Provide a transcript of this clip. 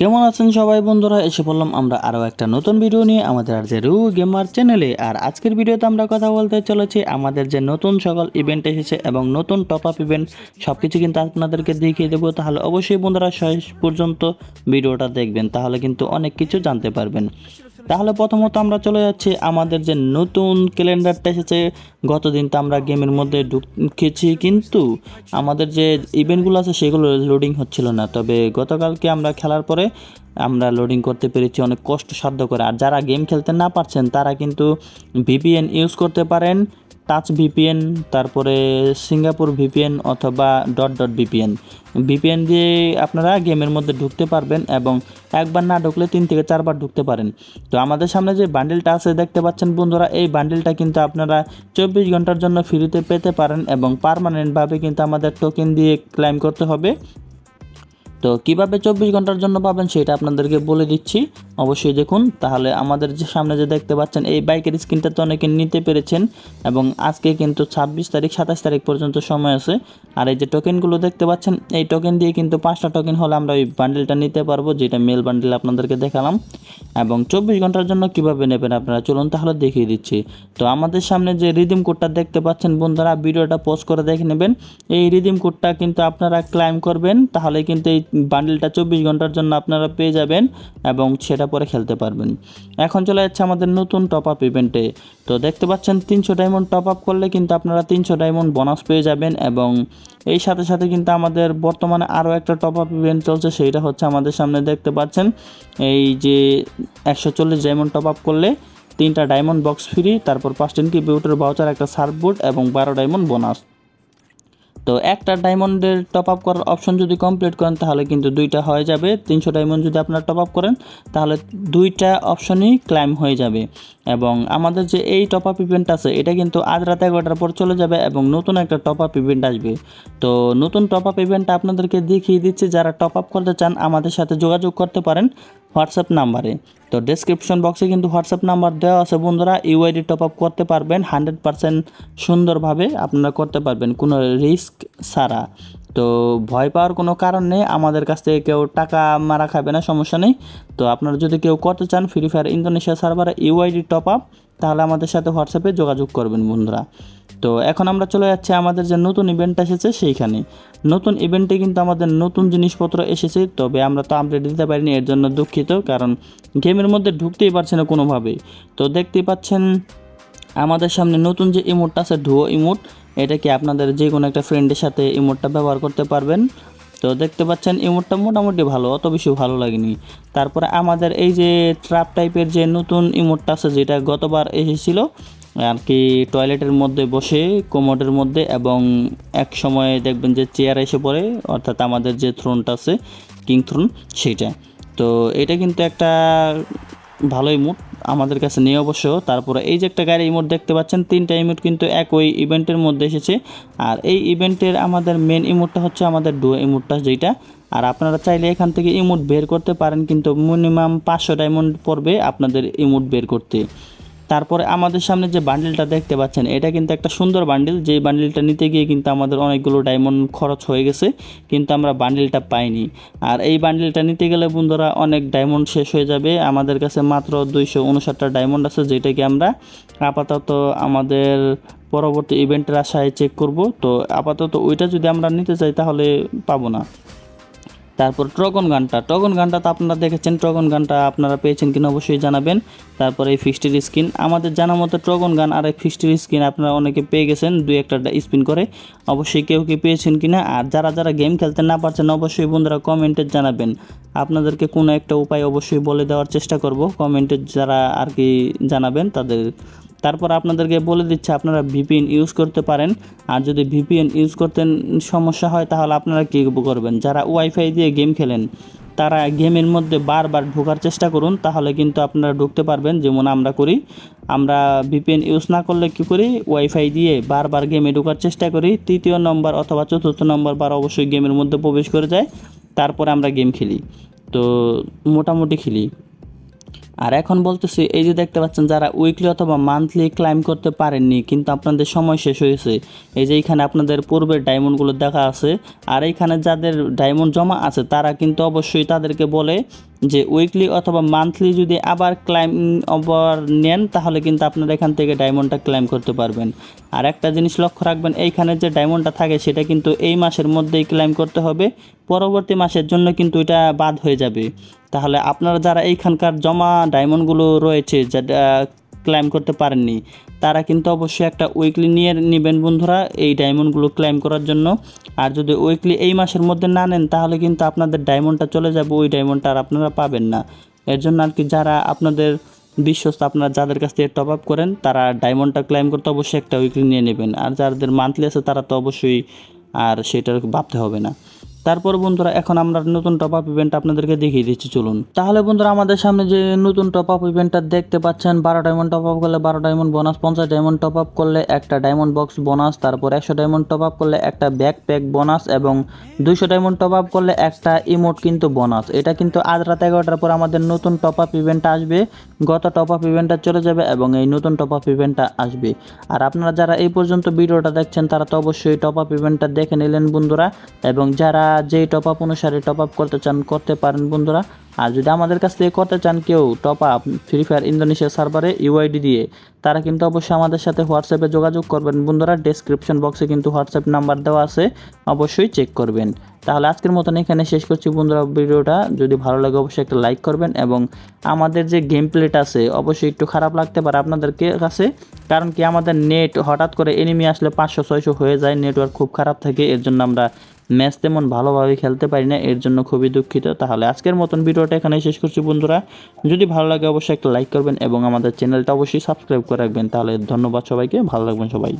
কেমন আছেন সবাই বন্ধুরা? এসে বললাম আমরা আরও একটা নতুন ভিডিও নিয়ে আমাদের আর যে রু গেমার চ্যানেলে আর আজকের ভিডিওতে আমরা কথা বলতে চলেছি আমাদের যে নতুন সকল ইভেন্ট এসেছে এবং নতুন টপ আপ ইভেন্ট সব কিছু কিন্তু আপনাদেরকে দেখিয়ে দেবো। তাহলে অবশ্যই বন্ধুরা শেষ পর্যন্ত ভিডিওটা দেখবেন, তাহলে কিন্তু অনেক কিছু জানতে পারবেন। তাহলে প্রথমত আমরা চলে যাচ্ছি, আমাদের যে নতুন ক্যালেন্ডারটা এসেছে। গতদিন তো আমরা গেমের মধ্যে ঢুকেছি, কিন্তু আমাদের যে ইভেন্টগুলো আছে সেগুলো লোডিং হচ্ছিল না। তবে গতকালকে আমরা খেলার পরে আমরা লোডিং করতে পেরেছি অনেক কষ্টসাধ্য করে। আর যারা গেম খেলতে না পারছেন, তারা কিন্তু ভিপিএন ইউজ করতে পারেন। টাচ ভিপিএন তারপরে সিঙ্গাপুর ভিপিএন অথবা ডট ডট ভিপিএন ভিপিএন দিয়ে আপনারা গেমের মধ্যে ঢুকতে পারবেন এবং একবার না ঢুকলে তিন থেকে চারবার ঢুকতে পারেন। তো আমাদের সামনে যে বান্ডেলটা আছে, দেখতে পাচ্ছেন বন্ধুরা, এই বান্ডেলটা কিন্তু আপনারা চব্বিশ ঘণ্টার জন্য ফ্রিতে পেতে পারেন এবং পারমানেন্টভাবে কিন্তু আমাদের টোকেন দিয়ে ক্লাইম করতে হবে। তো কীভাবে চব্বিশ ঘণ্টার জন্য পাবেন সেটা আপনাদেরকে বলে দিচ্ছি। অবশ্যই দেখুন, তাহলে আমাদের যে সামনে যে দেখতে পাচ্ছেন, এই বাইকের স্ক্রিনটা তো অনেকে নিতে পেরেছেন এবং আজকে কিন্তু ছাব্বিশ তারিখ, সাতাশ তারিখ পর্যন্ত সময় আছে। আর এই যে টোকেনগুলো দেখতে পাচ্ছেন, এই টোকেন দিয়ে কিন্তু পাঁচটা টোকেন হলে আমরা ওই বান্ডেলটা নিতে পারব, যেটা মেল বান্ডেল আপনাদেরকে দেখালাম। এবং চব্বিশ ঘণ্টার জন্য কীভাবে নেবেন আপনারা? চলুন তাহলে দেখিয়ে দিচ্ছি। তো আমাদের সামনে যে রিদিম কোডটা দেখতে পাচ্ছেন, বন্ধুরা, ভিডিওটা পোস্ট করে দেখে নেবেন। এই রিদিম কোডটা কিন্তু আপনারা ক্লাইম করবেন, তাহলে কিন্তু এই বান্ডেলটা চব্বিশ ঘণ্টার জন্য আপনারা পেয়ে যাবেন এবং সেটা পরে খেলতে পারবেন। এখন চলে যাচ্ছে আমাদের নতুন টপ আপ ইভেন্টে তো দেখতে পাচ্ছেন তিনশো ডায়মন্ড টপ আপ করলে কিন্তু আপনারা তিনশো ডায়মন্ড বোনাস পেয়ে যাবেন এবং এই সাথে সাথে কিন্তু আমাদের বর্তমানে আরও একটা টপ আপ ইভেন্ট চলছে, সেইটা হচ্ছে আমাদের সামনে দেখতে পাচ্ছেন এই যে একশো চল্লিশ ডায়মন্ড টপ আপ করলে তিনটা ডায়মন্ড বক্স ফ্রি তারপর পাঁচটা ইনকিউবেটর বাউচার একটা সার্ফবোর্ড এবং বারো ডায়মন্ড বোনাস তো একটা ডায়মন্ডের টপ আপ করার অপশন যদি কমপ্লিট করেন, তাহলে কিন্তু দুইটা হয়ে যাবে। তিনশো ডায়মন্ড যদি আপনারা টপ আপ করেন, তাহলে দুইটা অপশনই ক্লাইম হয়ে যাবে। এবং আমাদের যে এই টপ আপ ইভেন্ট আছে, এটা কিন্তু আজ রাত এগারোটার পর চলে যাবে এবং নতুন একটা টপ আপ ইভেন্ট আসবে। তো নতুন টপ আপ ইভেন্টটা আপনাদেরকে দেখিয়ে দিচ্ছি, যারা টপ আপ করতে চান, আমাদের সাথে যোগাযোগ করতে পারেন। হোয়াটসঅ্যাপ নাম্বারে। তো ডেসক্রিপশন বক্সে কিন্তু হোয়াটসঅ্যাপ নাম্বার দেওয়া আছে। বন্ধুরা ইউআইডি টপ আপ করতে পারবেন হান্ড্রেড পারসেন্ট সুন্দরভাবে আপনারা করতে পারবেন, কোনো রিস্ক ছাড়া। তো ভয় পাওয়ার কোনো কারণ নেই, আমাদের কাছ থেকে কেউ টাকা মারা খাবে না, সমস্যা নেই। তো আপনারা যদি কেউ করতে চান ফ্রি ফায়ার ইন্দোনেশিয়া সার্ভারে ইউআইডি টপ আপ তাহলে আমাদের সাথে হোয়াটসঅ্যাপে যোগাযোগ করবেন বন্ধুরা। তো এখন আমরা চলে যাচ্ছি, আমাদের যে নতুন ইভেন্ট এসেছে সেইখানে। নতুন ইভেন্টে কিন্তু আমাদের নতুন জিনিসপত্র এসেছে, তবে আমরা তো আপডেট দিতে পারিনি, এর জন্য দুঃখিত, কারণ গেমের মধ্যে ঢুকতেই পারছে না কোনোভাবেই। তো দেখতেই পাচ্ছেন, আমাদের সামনে নতুন যে ইমোটটা আছে ডুয়ো ইমোট এটা কি আপনাদের যে কোনো একটা ফ্রেন্ডের সাথে ইমোটটা ব্যবহার করতে পারবেন? তো দেখতে পাচ্ছেন ইমোটটা মোটামুটি ভালো, অত বেশি ভালো লাগেনি। তারপরে আমাদের এই যে ট্রাপ টাইপের যে নতুন ইমোটটা আছে, যেটা গতবার এসেছিল, আর কি টয়লেটের মধ্যে বসে কোমোডের মধ্যে, এবং এক সময় দেখবেন যে চেয়ার এসে পড়ে, অর্থাৎ আমাদের যে থ্রোনটা আছে কিং থ্রোন সেইটা। তো এটা কিন্তু একটা ভালো ইমোট আমাদের কাছে নিয়ে অবশ্য। তারপরে এই যে একটা গাড়ি ইমোট দেখতে পাচ্ছেন, তিনটা ইমোট কিন্তু একই ইভেন্টের মধ্যে এসেছে। আর এই ইভেন্টের আমাদের মেন ইমোটটা হচ্ছে আমাদের ডু ইমোটটা যেটা আর আপনারা চাইলে এখান থেকে ইমোট বের করতে পারেন, কিন্তু মিনিমাম পাঁচশো ডায়মন্ড পড়বে আপনাদের ইমোট বের করতে। তারপরে আমাদের সামনে যে বান্ডেলটা দেখতে পাচ্ছেন, এটা কিন্তু একটা সুন্দর বান্ডেল যে বান্ডেলটা নিতে গিয়ে কিন্তু আমাদের অনেকগুলো ডায়মন্ড খরচ হয়ে গেছে, কিন্তু আমরা বান্ডেলটা পাইনি। আর এই বান্ডেলটা নিতে গেলে বন্ধুরা অনেক ডায়মন্ড শেষ হয়ে যাবে। আমাদের কাছে মাত্র দুইশো উনষাটটা ডায়মন্ড আছে, যেটাকে আমরা আপাতত আমাদের পরবর্তী ইভেন্টের আশায় চেক করব। তো আপাতত ওইটা যদি আমরা নিতে চাই, তাহলে পাবো না। তারপর ট্রগন গানটা। ট্রগন গানটা তো আপনারা দেখেছেন ট্রগন গানটা আপনারা পেয়েছেন কিনা অবশ্যই জানাবেন। তারপর এই ফিস্টির স্কিন, আমাদের জানা মতো ট্রগন গান আর এই ফিস্টির স্কিন আপনারা অনেকে পেয়ে গেছেন, দুই একটা স্পিন করে। অবশ্যই কেউ কেউ পেয়েছেন কিনা? আর যারা যারা গেম খেলতে না পারছেন, অবশ্যই বন্ধুরা কমেন্টে জানাবেন। আপনাদেরকে কোনো একটা উপায় অবশ্যই বলে দেওয়ার চেষ্টা করব। কমেন্টে যারা আর কি জানাবেন, তাদের তারপর আপনাদেরকে বলে দিচ্ছে আপনারা ভিপিএন ইউজ করতে পারেন। আর যদি ভিপিএন ইউজ করতে সমস্যা হয়, তাহলে আপনারা কী করবেন? যারা ওয়াইফাই দিয়ে গেম খেলেন, তারা গেমের মধ্যে বারবার ঢোকার চেষ্টা করুন, তাহলে কিন্তু আপনারা ঢুকতে পারবেন। যেমন আমরা করি, আমরা ভিপিএন ইউজ না করলে কী করি? ওয়াইফাই দিয়ে বারবার গেমে ঢোকার চেষ্টা করি। তৃতীয় নম্বর অথবা চতুর্থ নম্বর বার অবশ্যই গেমের মধ্যে প্রবেশ করে যায়। তারপরে আমরা গেম খেলি। তো মোটামুটি খেলি। আর এখন বলতেছি, এই যে দেখতে পাচ্ছেন যারা উইকলি অথবা মান্থলি ক্লাইম করতে পারেননি, কিন্তু আপনাদের সময় শেষ হয়েছে। এই যে এইখানে আপনাদের পূর্বের ডায়মন্ডগুলো দেখা আছে, আর এইখানে যাদের ডায়মন্ড জমা আছে, তারা কিন্তু অবশ্যই তাদেরকে বলে যে উইকলি অথবা মান্থলি যদি আবার ক্লাইম আবার নেন, তাহলে কিন্তু আপনারা এখান থেকে ডায়মন্ডটা ক্লাইম করতে পারবেন। আর একটা জিনিস লক্ষ্য রাখবেন, এইখানে যে ডায়মন্ডটা থাকে, সেটা কিন্তু এই মাসের মধ্যেই ক্লাইম করতে হবে। পরবর্তী মাসের জন্য কিন্তু এটা বাদ হয়ে যাবে। তাহলে আপনারা যারা এইখানকার জমা ডায়মন্ডগুলো রয়েছে যেটা ক্লাইম করতে পারেননি। তারা কিন্তু অবশ্যই একটা উইকলি নিয়ে নেবেন বন্ধুরা, এই ডায়মন্ডগুলো ক্লাইম করার জন্য। আর যদি উইকলি এই মাসের মধ্যে না নেন, তাহলে কিন্তু আপনাদের ডায়মন্ডটা চলে যাবে, ওই ডায়মন্ডটা আর আপনারা পাবেন না। এর জন্য আর কি যারা আপনাদের বিশ্বস্ত, আপনারা যাদের কাছ থেকে টপ আপ করেন, তারা ডায়মন্ডটা ক্লাইম করতে অবশ্যই একটা উইকলি নিয়ে নেবেন। আর যাদের মান্থলি আছে, তারা তো অবশ্যই আর সেটার ভাবতে হবে না। তারপর বন্ধুরা, এখন আমরা নতুন টপ আপ ইভেন্ট আপনাদেরকে দেখিয়ে দিচ্ছি, চলুন। তাহলে বন্ধুরা, আমাদের সামনে যে নতুন টপ আপ ইভেন্টটা দেখতে পাচ্ছেন, বারো ডায়মন্ড টপ আপ করলে বারো ডায়মন্ড বোনাস পঞ্চাশ ডায়মন্ড টপ আপ করলে একটা ডায়মন্ড বক্স বোনাস তারপর একশো ডায়মন্ড টপ আপ করলে একটা ব্যাক প্যাক বোনাস এবং দুইশো ডায়মন্ড টপ আপ করলে একটা ইমোট কিন্তু বোনাস এটা কিন্তু আজ রাত এগারোটার পর আমাদের নতুন টপ আপ ইভেন্টটা আসবে, গত টপ আপ ইভেন্টটা চলে যাবে এবং এই নতুন টপ আপ ইভেন্টটা আসবে। আর আপনারা যারা এই পর্যন্ত ভিডিওটা দেখছেন, তারা তো অবশ্যই টপ আপ ইভেন্টটা দেখে নিলেন বন্ধুরা, এবং যারা যেই টপ আপ অনুসারে টপ আপ করতে চান, করতে পারেন বন্ধুরা। আর যদি আমাদের কাছ থেকে করতে চান কেউ top up Free Fire Indonesia সার্ভারে ইউআইডি দিয়ে, তারা কিন্তু অবশ্যই আমাদের সাথে হোয়াটসঅ্যাপে যোগাযোগ করবেন। বন্ধুরা ডেসক্রিপশন বক্সে কিন্তু হোয়াটসঅ্যাপ নাম্বার দেওয়া আছে, অবশ্যই চেক করবেন। তাহলে আজকের মতন এখানে শেষ করছি বন্ধুরা ভিডিওটা। যদি ভালো লাগে অবশ্যই একটা লাইক করবেন এবং আমাদের যে গেম প্লেট আছে, অবশ্যই একটু খারাপ লাগতে পারে আপনাদের কাছে। কারণ কি আমাদের নেট হঠাৎ করে এনিমি আসলে পাঁচশো, ছয়শো হয়ে যায় নেটওয়ার্ক খুব খারাপ থাকে। এর জন্য আমরা ম্যাচ তেমন ভালোভাবে খেলতে পারি না, এর জন্য খুবই দুঃখিত। তাহলে আজকের মতন ভিডিওটা এখানে শেষ করছি বন্ধুরা। যদি ভালো লাগে অবশ্যই একটা লাইক করবেন এবং আমাদের চ্যানেলটা অবশ্যই সাবস্ক্রাইব করে রাখবেন। তাহলে ধন্যবাদ সবাইকে, ভালো লাগবেন সবাই।